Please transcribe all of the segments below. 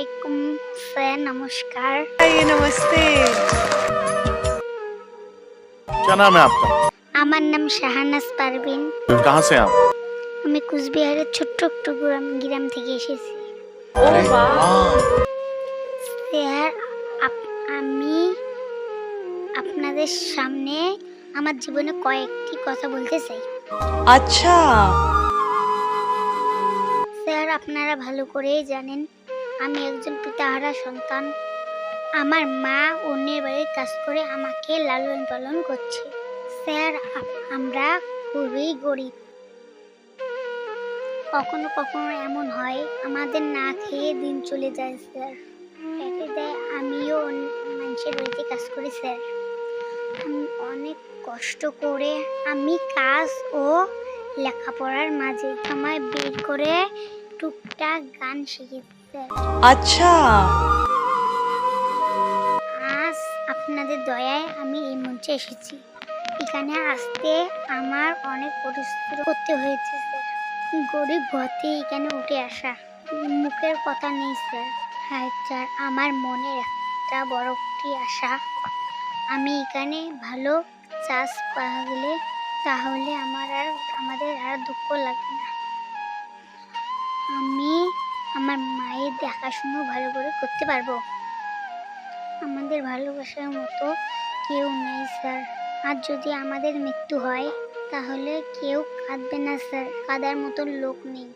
Sir নমস্কার ये नमस्ते क्या नाम है आपका আমার নাম শাহানাজ পারভিন कहाँ से हैं आप আমি কুচবিহারের ছোট্ট একটু গ্রাম গ্রাম থেকে এসেছি अरे वाह স্যার আপ- আমি আপনাদের সামনে আমার জীবনে কয়েকটি কথা বলতে চাই अच्छा স্যার আপনারা ভালো করেই জানেন আমি একজন পিতাহারা সন্তান। আমার মা অন্যের বাড়ির কাজ করে আমাকে লালন পালন করছে। স্যার আমরা খুবই গরিব। কখনো কখনো এমন হয়, আমাদের না খেয়ে দিন চলে যায়, স্যার। এতে দেয়, আমিও মানুষের বাড়িতে কাজ করি, স্যার। আমি অনেক কষ্ট করে আমি কাজ ও লেখাপড়ার মাঝে সময় বের করে টুকটাক গান শিখেছি আচ্ছা। আজ আপনাদের দয়ায় আমি এই মঞ্চে এসেছি। এখানে আসতে আমার অনেক পরিশ্রম করতে হয়েছে, স্যার। গরিব ঘরতে এখানে উঠে আসা মুখের কথা নেই, স্যার। হ্যাঁ স্যার, আমার মনের একটা বড় একটি আশা। আমি এখানে ভালো চাষ পাওয়া গেলে তাহলে আমার আর, আমাদের আর দুঃখ লাগে না। আমার মায়ের দেখাশুনো ভালো করে করতে পারব? আমাদের ভালোবাসার মতো কেউ নেই, স্যার। আর যদি আমাদের মৃত্যু হয়, তাহলে কেউ কাঁদবে না, স্যার। কাদার মতো লোক নেই।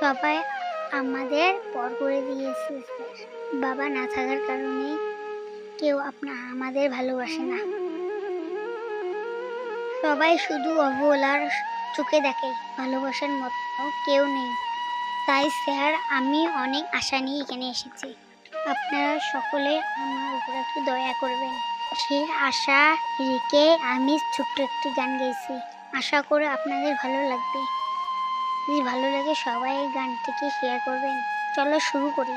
সবাই আমাদের পর করে দিয়েছে, স্যার। বাবা না থাকার কারণে কেউ আপনা, আমাদের ভালোবাসে না। সবাই শুধু অবহেলার চোখে দেখে, ভালোবাসার মতো কেউ নেই। তাই স্যার, আমি অনেক আশা নিয়ে এখানে এসেছি। আপনারা সকলে আমার উপর একটু দয়া করবেন। সে আশা রেখে আমি ছোট্ট একটি গান গেয়েছি আশা করে আপনাদের ভালো লাগবে। যদি ভালো লাগে সবাই এই গানটিকে শেয়ার করবেন। চলো শুরু করি।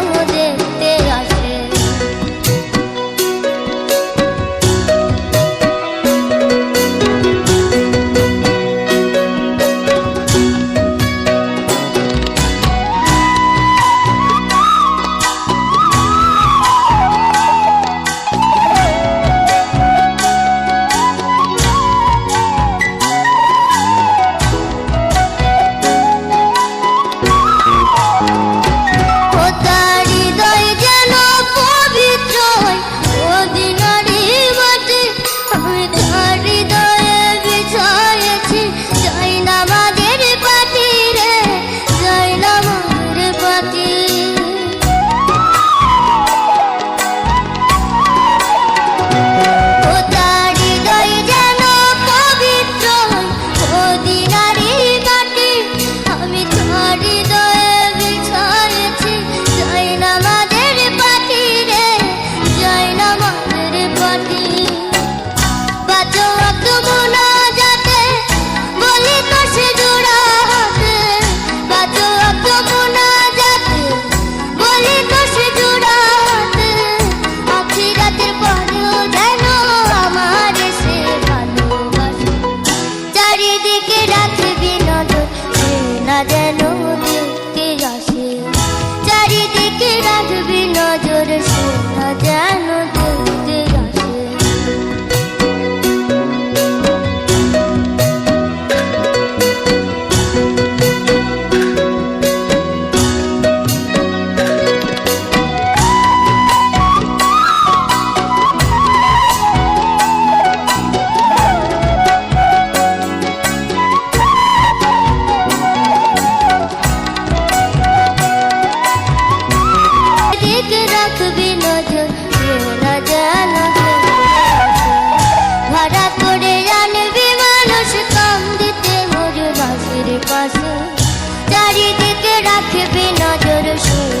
নজর সে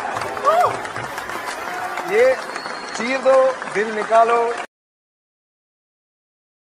चीर दो दिल निकालो।